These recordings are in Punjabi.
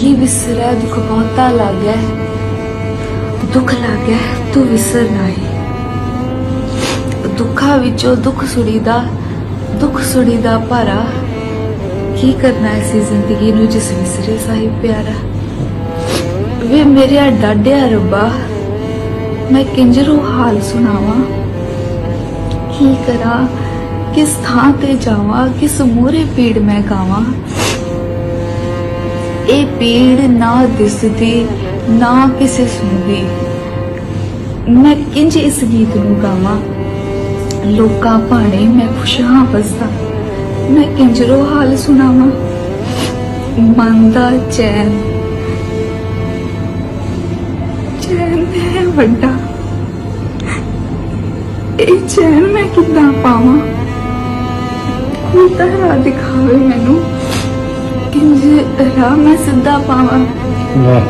ਕੀ ਵਿਸਰੈ ਦੁਖ, ਬਹੁਤਾ ਲੱਗੈ ਦੁੱਖ ਲੱਗੈ ਤੂੰ ਵਿਸਰ ਨਾਹੀ ਦੁੱਖਾਂ ਵਿੱਚੋਂ ਦੁੱਖ ਸੁਣੀਦਾ ਦੁੱਖ ਸੁਣੀਦਾ ਭਾਰਾ। ਕੀ ਕਰਨਾ ਐਸੀ ਜ਼ਿੰਦਗੀ ਨੂੰ ਜਿਸ ਵਿਸਰੇ ਸਾਹਿਬ ਪਿਆਰਾ? ਵੇ ਮੇਰਿਆ ਡਾਡਿਆ ਰੱਬਾ, ਮੈਂ ਕਿੰਜਰੂ ਹਾਲ ਸੁਣਾਵਾਂ? ਕੀ ਕਰਾਂ? ਕਿਸ ਥਾਂ ਤੇ ਜਾਵਾਂ? ਕਿਸ ਮੂਹਰੇ ਪੀੜ ਮੈਂ ਗਾਵਾਂ? ਇਹ ਪੀੜ ਨਾ ਦਿਸਦੀ, ਨਾ ਕਿਸੇ ਸੁਣਦੀ। ਮੈਂ ਕਿੰਜ ਇਸ ਗੀਤ ਨੂੰ ਗਾਵਾਂ? ਲੋਕਾਂ ਭਾਣੇ ਮੈਂ ਖੁਸ਼ਹਾਂ ਵਸਦਾ ਮੈਂ ਕਿੰਜਰੋ ਹਾਲ ਸੁਣਾਵਾਂ? ਮਨ ਦਾ ਚੈਨ। ਚੈਨ ਹੈ ਵੱਡਾ। ਇਹ ਚੈਨ ਮੈਂ ਕਿੱਦਾਂ ਪਾਵਾਂ? ਕੋਈ ਤਾਂ ਦਿਖਾਵੇ ਮੈਨੂੰ। ਰਾਹ ਮੈਂ ਸਿੱਧਾ ਪਾਵਾਂ। ਵਾਹ।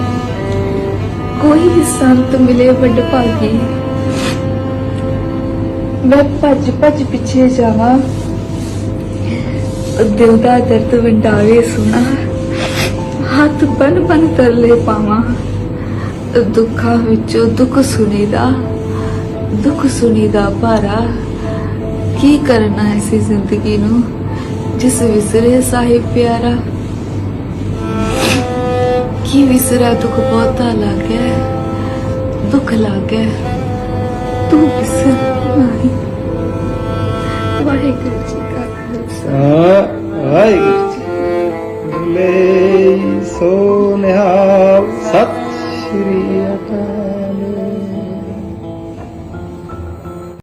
ਕੋਈ ਸੰਤ ਮਿਲੇ ਵੱਡ ਭਾਗੀ। ਮੈਂ ਭੱਜ ਭੱਜ ਪਿੱਛੇ ਜਾਵਾਂ। ਉਹ ਦਿਲ ਦਾ ਦਰਦ ਵੰਡਾਵੇ ਸੁਣਾ ਹੱਥ ਬਨ ਬਨ ਤਰਲੇ ਪਾਵਾਂ। ਦੁੱਖਾਂ ਵਿੱਚੋਂ ਦੁੱਖ ਸੁਣੀਦਾ ਦੁੱਖ ਸੁਣੀਦਾ ਭਾਰਾ। ਕੀ ਕਰਨਾ ਐਸੀ ਜ਼ਿੰਦਗੀ ਨੂੰ ਜਿਸ ਵਿਸਰੇ ਸਾਹਿਬ ਪਿਆਰਾ। की है दुख बहुत है, दुख लागे तू विसर वाहे जी का सोनिहा सत श्री अकाल